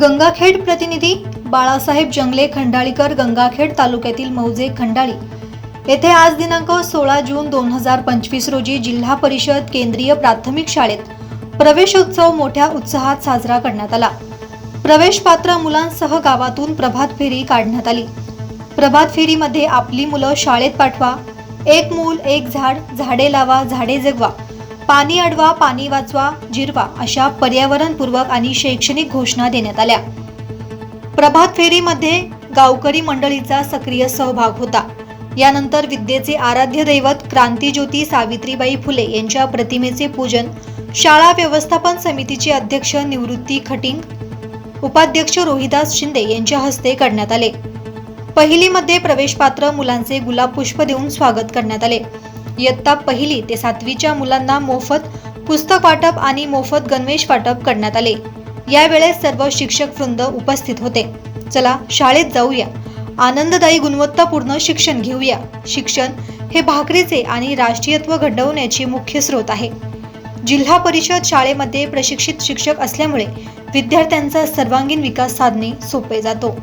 गंगाखेड प्रतिनिधी बाळासाहेब जंगले खंडाळीकर गंगाखेड तालुक्यातील मौजे खंडाळी. येथे आज दिनांक सोळा जून दोन हजार पंचवीस रोजी जिल्हा परिषद केंद्रीय प्राथमिक शाळेत प्रवेशोत्सव मोठ्या उत्साहात साजरा करण्यात आला. प्रवेश पात्र मुलांसह गावातून प्रभात फेरी काढण्यात आली. प्रभात फेरीमध्ये आपली मुलं शाळेत पाठवा एक मूल एक झाड झाडे लावा झाडे जगवा पाणी अडवा पाणी वाचवा जिरवा अशा पर्यावरणपूर्वक आणि शैक्षणिक घोषणा देण्यात आल्या. प्रभात फेरीमध्ये गावकरी मंडळीचा सक्रिय सहभाग होता. यानंतर विद्येचे आराध्य दैवत क्रांतीज्योती सावित्रीबाई फुले यांच्या प्रतिमेचे पूजन शाळा व्यवस्थापन समितीचे अध्यक्ष निवृत्ती खटिंग उपाध्यक्ष रोहिदास शिंदे यांच्या हस्ते करण्यात आले. पहिलीमध्ये प्रवेशपात्र मुलांचे गुलाब पुष्प देऊन स्वागत करण्यात आले. इयत्ता पहिली ते सातवीच्या मुलांना मोफत पुस्तक वाटप आणि मोफत गणवेश वाटप करण्यात आले. यावेळेस सर्व शिक्षक वृंद उपस्थित होते. चला शाळेत जाऊया. आनंददायी गुणवत्तापूर्ण शिक्षण घेऊया. शिक्षण हे भाकरीचे आणि राष्ट्रीयत्व घडवण्याचे मुख्य स्रोत आहे. जिल्हा परिषद शाळेमध्ये प्रशिक्षित शिक्षक असल्यामुळे विद्यार्थ्यांचा सर्वांगीण विकास साधणे सोपे जातो.